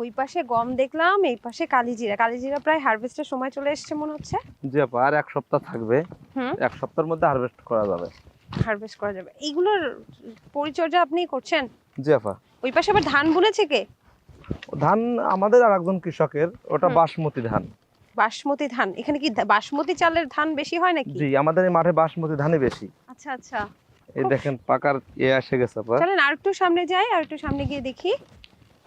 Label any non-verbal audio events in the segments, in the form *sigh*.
ওই পাশে গম দেখলাম এই পাশে কালিজিরা। কালিজিরা প্রায় হারভেস্টের সময় চলে এসেছে মনে হচ্ছে। জি আপা আর এক সপ্তাহ থাকবে। হুম। এক সপ্তাহের মধ্যে হারভেস্ট করা যাবে। হারভেস্ট করা যাবে। এইগুলোর পরিচর্যা আপনি করছেন? জি আপা। ওই পাশে আবার ধান বুনেছে কে? ধান আমাদের আর একজন কৃষকের ওটা বাসমতি ধান। বাসমতি ধান। এখানে কি বাসমতি চালের ধান বেশি হয় নাকি? জি আমাদের এই মাঠে বাসমতি ধানই বেশি। আচ্ছা আচ্ছা। এই দেখেন পাকার ইয়ে এসে গেছে আপা। চলেন আর একটু সামনে যাই আর একটু সামনে গিয়ে দেখি।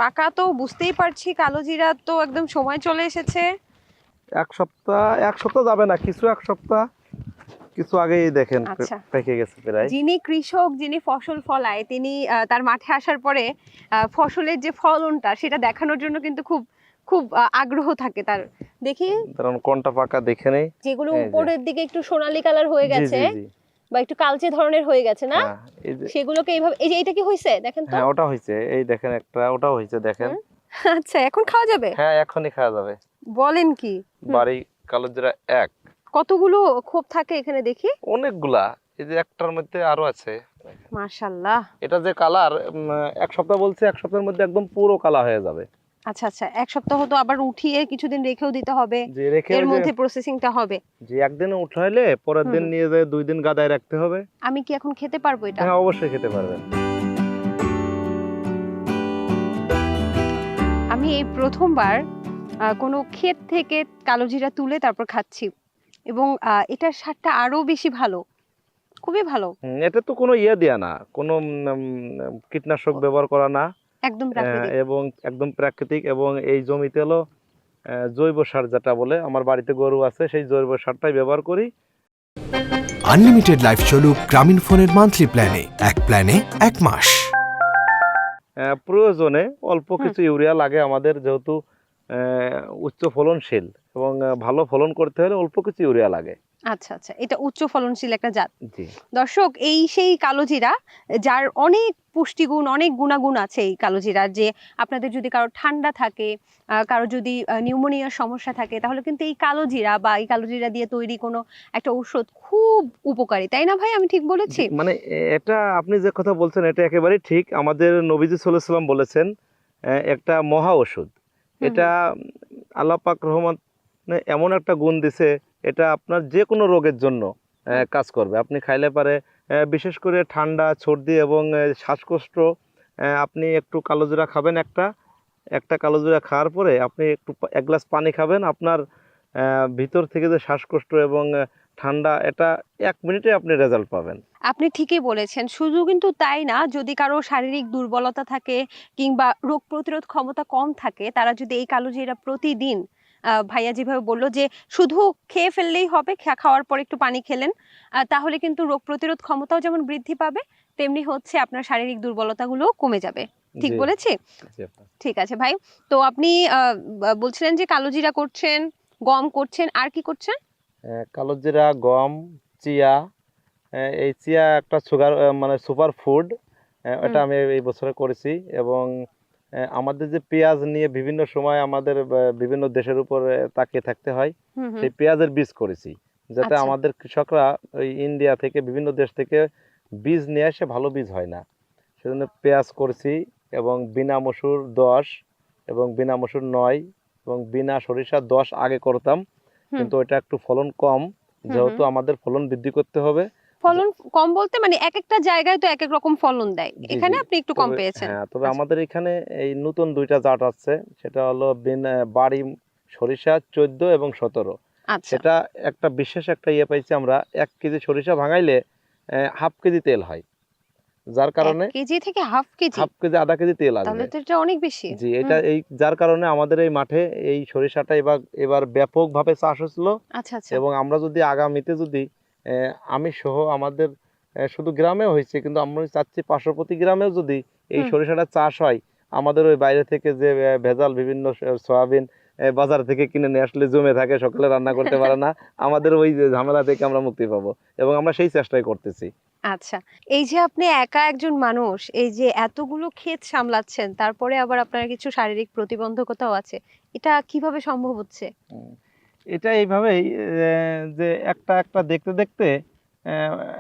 পাকা তো বুঝতেই পারছি কালো জিরা তো একদম সময় চলে এসেছে। এক সপ্তাহ এক সপ্তাহ যাবে না কিছু এক সপ্তাহ কিছু আগেই দেখেন আচ্ছা। পেকে গেছে প্রায়। যিনি কৃষক যিনি ফসল ফলায় তিনি তার মাঠে আসার পরে ফসলের যে ফলনটা সেটা দেখানোর জন্য কিন্তু খুব খুব আগ্রহ থাকে তার। দেখি। কারণ কোনটা পাকা দেখে নেই। যেগুলো উপরের দিকে একটু সোনালী কালার হয়ে গেছে। বা একটু কালচে ধরনের হয়ে গেছে না? হ্যাঁ, সেগুলোকে এইভাবে এই যে এটা কি হয়েছে দেখেন তো? হ্যাঁ ওটা হয়েছে এই দেখেন একটা ওটাও হয়েছে দেখেন। আচ্ছা এখন খাওয়া যাবে? হ্যাঁ এখনই খাওয়া যাবে। বলেন কি। বাড়ি কালোজিরা এক। কতগুলো খোপ থাকে এখানে দেখি? অনেকগুলা। এই যে একটার মধ্যে আরও আছে। মাশাল্লাহ। এটা যে কালার এক সপ্তাহ বলছে এক সপ্তাহের মধ্যে একদম পুরো কালা হয়ে যাবে। আচ্ছা আচ্ছা এক সপ্তাহ তো আবার উঠিয়ে কিছুদিন রেখেও দিতে হবে। এর মধ্যে প্রসেসিংটা হবে। যে একদিন উঠাইলে পরের দিন নিয়ে যায় দুই দিন গাদায় রাখতে হবে। আমি কি এখন খেতে পারব এটা? হ্যাঁ অবশ্যই খেতে পারবেন। আমি এই প্রথমবার কোনো ক্ষেত থেকে কালো জিরা তুলে তারপর খাচ্ছি। এবং এটার স্বাদটা আরও বেশি ভালো। খুবই ভালো। এটা তো কোনো ইয়ে দেয়া না। কোনো কীটনাশক ব্যবহার করা না। একদম প্রাকৃতিক। এবং একদম প্রাকৃতিক এবং এই জমিতে হলো জৈব সার যেটা বলে আমার বাড়িতে গরু আছে সেই জৈব সারটাই ব্যবহার করি। আনলিমিটেড লাইফ চলুক গ্রামীণ ফোনের মান্থলি প্ল্যানে এক প্ল্যানে এক মাস। আহ, প্রয়োজনে অল্প কিছু ইউরিয়া লাগে আমাদের যেহেতু আহ, উচ্চ ফলনশীল এবং ভালো ফলন করতে হলে অল্প কিছু ইউরিয়া লাগে। আচ্ছা আচ্ছা। এটা উচ্চ ফলনশীল একটা জাত। দর্শক এই সেই কালোজিরা যার অনেক পুষ্টিগুণ অনেক গুণাগুণ আছে এই কালো জিরার যে আপনাদের যদি কারও ঠান্ডা থাকে কারও যদি নিউমোনিয়ার সমস্যা থাকে তাহলে কিন্তু এই কালোজিরা বা এই কালোজিরা দিয়ে তৈরি কোনো একটা ঔষধ খুব উপকারী। তাই না ভাই? আমি ঠিক বলেছি? মানে এটা আপনি যে কথা বলছেন এটা একেবারে ঠিক। আমাদের নবীজি সাল্লাম বলেছেন একটা মহা ওষুধ এটা আল্লাহ পাক রহমান এমন একটা গুণ দিছে এটা আপনার যে কোনো রোগের জন্য কাজ করবে। আপনি খাইলে পারে বিশেষ করে ঠান্ডা, সর্দি এবং শ্বাসকষ্ট আপনি একটু কালোজিরা খাবেন একটা একটা কালো কালোজিরা খাওয়ার পরে আপনি একটু এক গ্লাস পানি খাবেন। আপনার ভিতর থেকে যে শ্বাসকষ্ট এবং ঠান্ডা, এটা এক মিনিটে আপনি রেজাল্ট পাবেন। আপনি ঠিকই বলেছেন। শুধু কিন্তু তাই না, যদি কারও শারীরিক দুর্বলতা থাকে কিংবা রোগ প্রতিরোধ ক্ষমতা কম থাকে, তারা যদি এই কালো জিরা প্রতিদিন ভাইয়া যেভাবে বলল যে শুধু খেয়ে ফেললেই হবে খাওয়ার পর একটু পানি খেলেন। তাহলে কিন্তু রোগ প্রতিরোধ ক্ষমতাও যেমন বৃদ্ধি পাবে তেমনি হচ্ছে আপনার শারীরিক দুর্বলতাগুলো কমে যাবে। ঠিক বলেছি? ঠিক আছে ভাই। তো আপনি বলছিলেন যে কালো জিরা করছেন গম করছেন আর কি করছেন? কালোজিরা গম চিয়া এই চিয়া একটা সুগার মানে সুপার ফুড এটা। আমি এই বছরে করেছি এবং আমাদের যে পেঁয়াজ নিয়ে বিভিন্ন সময় আমাদের বিভিন্ন দেশের উপর তাকিয়ে থাকতে হয় সেই পেঁয়াজের বীজ করেছি যাতে আচ্ছা। আমাদের কৃষকরা ওই ইন্ডিয়া থেকে বিভিন্ন দেশ থেকে বীজ নিয়ে আসে ভালো বীজ হয় না। সেজন্য পেঁয়াজ করেছি এবং বিনা মসুর দশ এবং বিনা মসুর নয় এবং বিনা সরিষা দশ আগে করতাম কিন্তু ওটা একটু ফলন কম যেহেতু আমাদের ফলন বৃদ্ধি করতে হবে ফলন কম বলতে মানে এক একটা জায়গায় তো এক এক রকম ফলন দেয়। এখানে আপনি একটু কম পেয়েছেন। হ্যাঁ তবে আচ্ছা। আমাদের এখানে এই নতুন দুইটা জাত আছে সেটা হলো বিন বাড়ি সরিষা চোদ্দ এবং সতেরো। আচ্ছা। সেটা একটা বিশেষ একটা ইয়ে পাইছি আমরা এক কেজি সরিষা ভাঙাইলে হাফ কেজি তেল হয়। যার কারণে কেজি থেকে half K G? Half K G আধা কেজি তেল তাহলে তো এটা অনেক বেশি। জি এটা এই যার কারণে আমাদের এই মাঠে এই সরিষাটা এবার এবার ব্যাপকভাবে চাষ হচ্ছিল। আচ্ছা আচ্ছা। এবং আমরা যদি আগামীতে যদি আমি সহ আমাদের শুধু গ্রামেও হয়েছে কিন্তু আমরা চাচ্ছি পার্শ্ববর্তী গ্রামেও যদি এই সরিষাটা চাষ হয় আমাদের ওই বাইরে থেকে যে ভেজাল বিভিন্ন সয়াবিন বাজার থেকে কিনে নিয়ে আসলে জমে থাকে সকালে রান্না করতে পারে না *laughs* আমাদের ওই ঝামেলা থেকে আমরা মুক্তি পাবো এবং আমরা সেই চেষ্টাই করতেছি। আচ্ছা এই যে আপনি একা একজন মানুষ এই যে এতগুলো ক্ষেত সামলাচ্ছেন তারপরে আবার আপনার কিছু শারীরিক প্রতিবন্ধকতাও আছে এটা কীভাবে সম্ভব হচ্ছে? এটা এইভাবেই যে একটা একটা দেখতে দেখতে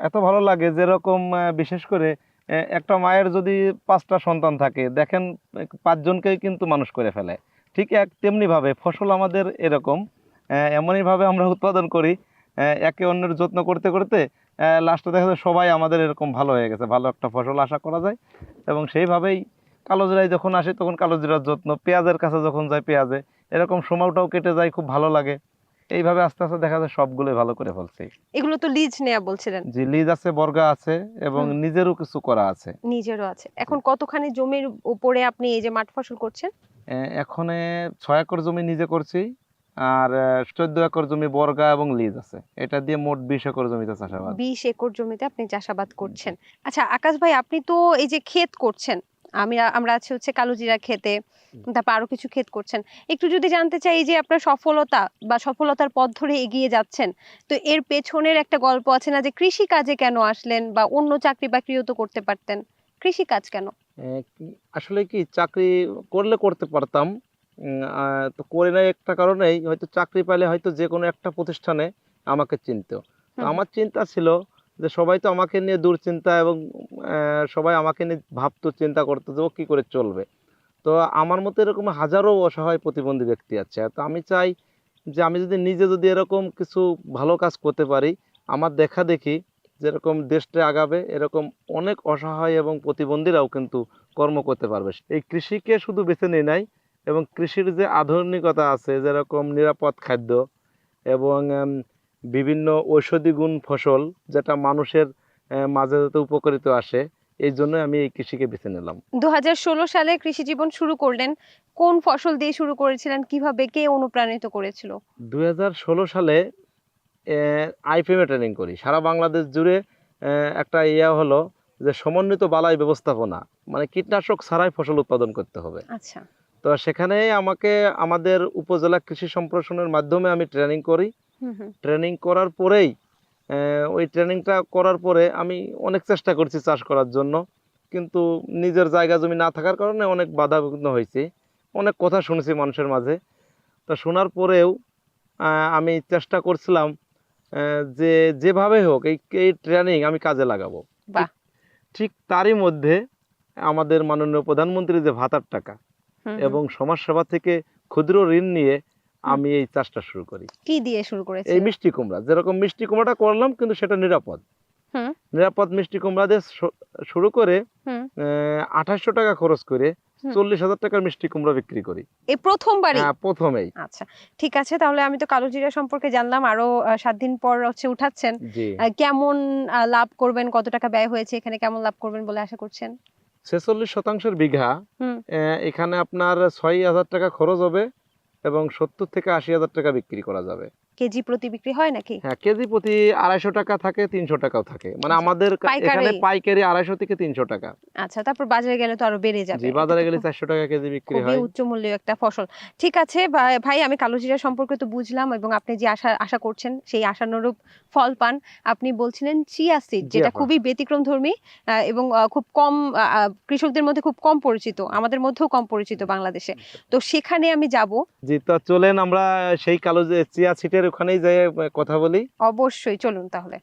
এত ভালো লাগে যেরকম বিশেষ করে একটা মায়ের যদি পাঁচটা সন্তান থাকে, দেখেন পাঁচজনকেই কিন্তু মানুষ করে ফেলে। ঠিক এক, তেমনিভাবে ফসল আমাদের এরকম এমনইভাবে আমরা উৎপাদন করি একে অন্যের যত্ন করতে করতে লাস্টে দেখা যায় সবাই আমাদের এরকম ভালো হয়ে গেছে, ভালো একটা ফসল আশা করা যায়। এবং সেইভাবেই কালো জিরায় যখন আসে, তখন কালো জিরার যত্ন, পেঁয়াজের কাছে যখন যায় পেঁয়াজে, এরকম সময়টাও কেটে যায়, খুব ভালো লাগে। এইভাবে আস্তে আস্তে দেখা যায় সবগুলোই ভালো করে ফেলছি। এগুলো তো লিজ নেয়া বলছিলেন। জি লিজ আছে বর্গা আছে এবং নিজেরও কিছু করা আছে। নিজেরও আছে। এখন কতখানি জমির উপরে আপনি এই যে মাঠ ফসল করছেন? এখনে ছয় একর জমি নিজে করছি আর চোদ্দ একর জমি বর্গা এবং লিজ আছে। এটা দিয়ে মোট বিশ একর জমিতে চাষাবাদ। বিশ একর জমিতে আপনি চাষাবাদ করছেন। আচ্ছা আকাশ ভাই আপনি তো এই যে ক্ষেত করছেন আমি আমরা আছি হচ্ছে কালোজিরা খেতে তারপর আরও কিছু ক্ষেত করছেন। একটু যদি জানতে চাই এই যে আপনার সফলতা বা সফলতার পথ ধরে এগিয়ে যাচ্ছেন তো এর পেছনের একটা গল্প আছে না যে কৃষি কাজে কেন আসলেন বা অন্য চাকরি বাকরিও তো করতে পারতেন? কৃষি কাজ কেন আসলে কি চাকরি করলে করতে পারতাম তো করে নাই একটা কারণেই হয়তো চাকরি পাইলে হয়তো যে কোনো একটা প্রতিষ্ঠানে আমাকে চিনতো। তো আমার চিন্তা ছিল যে সবাই তো আমাকে নিয়ে দুশ্চিন্তা এবং সবাই আমাকে নিয়ে ভাবতো, চিন্তা করতো যে ও কী করে চলবে। তো আমার মতো এরকম হাজারো অসহায় প্রতিবন্ধী ব্যক্তি আছে। তো আমি চাই যে আমি যদি নিজে যদি এরকম কিছু ভালো কাজ করতে পারি, আমার দেখা দেখি যেরকম দেশটা আগাবে, এরকম অনেক অসহায় এবং প্রতিবন্ধীরাও কিন্তু কর্ম করতে পারবে। এই কৃষিকে শুধু বেছে নিয়ে নাই, এবং কৃষির যে আধুনিকতা আছে, যেরকম নিরাপদ খাদ্য এবং বিভিন্ন ঔষধি গুণ ফসল যেটা মানুষের মাঝে যাতে উপকারিত আসে এই জন্য আমি এই কৃষিকে বেছে নিলাম। দু হাজার ষোলো সালে কৃষি জীবন শুরু করলেন। কোন ফসল দিয়ে শুরু করেছিলেন? কীভাবে কে অনুপ্রাণিত করেছিল? দু হাজার ষোলো সালে আইপিএমে ট্রেনিং করি। সারা বাংলাদেশ জুড়ে একটা ইয়া হলো যে সমন্বিত বালাই ব্যবস্থাপনা মানে কীটনাশক ছাড়াই ফসল উৎপাদন করতে হবে। আচ্ছা। তো সেখানে আমাকে আমাদের উপজেলা কৃষি সম্প্রসারণের মাধ্যমে আমি ট্রেনিং করি। ট্রেনিং করার পরেই ওই ট্রেনিংটা করার পরে আমি অনেক চেষ্টা করছি চাষ করার জন্য। কিন্তু নিজের জায়গা জমি না থাকার কারণে অনেক বাধা বিঘ্ন হয়েছি। অনেক কথা শুনেছি মানুষের মাঝে। তো শোনার পরেও আমি চেষ্টা করছিলাম যে যেভাবে হোক এই এই ট্রেনিং আমি কাজে লাগাবো। ঠিক- তারই মধ্যে আমাদের মাননীয় প্রধানমন্ত্রী যে ভাতার টাকা। এবং সমাজসেবা থেকে ক্ষুদ্র ঋণ নিয়ে আমি এই চাষটা শুরু করি। কি দিয়ে শুরু এই মিষ্টি কুমড়া যেরকম মিষ্টি কুমড়াটা করলাম কিন্তু সেটা নিরাপদ। হুম। নিরাপদ মিষ্টি কুমড়া দিয়ে শুরু করে হুম। আঠাশশো টাকা খরচ করে। চল্লিশ হাজার টাকার মিষ্টি কুমড়া বিক্রি করি। এই প্রথমবারই? হ্যাঁ প্রথমেই। আচ্ছা ঠিক আছে তাহলে আমি তো কালো জিরা সম্পর্কে জানলাম আরও সাত দিন পর হচ্ছে উঠাচ্ছেন। কেমন লাভ করবেন কত টাকা ব্যয় হয়েছে এখানে কেমন লাভ করবেন বলে আশা করছেন? ছেচল্লিশ শতাংশের বিঘা এখানে আপনার ছয় হাজার টাকা খরচ হবে এবং সত্তর থেকে আশি হাজার টাকা বিক্রি করা যাবে। কেজি প্রতি বিক্রি হয় নাকি? হ্যাঁ কেজি প্রতি আড়াইশো টাকা থাকে তিনশো টাকাও থাকে। মানে আচ্ছা, আমাদের এখানে পাইকারি আড়াইশো থেকে তিনশো টাকা। আচ্ছা তারপর বাজারে গেলে তো আরও বেড়ে যাবে। জি বাজারে গেলে চারশো টাকা কেজি বিক্রি খুবই হয়। উচ্চ মূল্যের একটা ফসল। ঠিক আছে ভাই আমি কালো জিরা সম্পর্কে তো বুঝলাম এবং আপনি যে আশা আশা করছেন সেই আশানুরূপ ফল পান আপনি বলছিলেন চিয়া সিড যেটা খুবই ব্যতিক্রম ধর্মী এবং খুব কম কৃষকদের মধ্যে খুব কম পরিচিত আমাদের মধ্যেও কম পরিচিত বাংলাদেশে। তো সেখানে আমি যাব। জি তো চলেন আমরা সেই কালো চিয়া সিটের ওখানেই যাই কথা বলি। অবশ্যই চলুন তাহলে।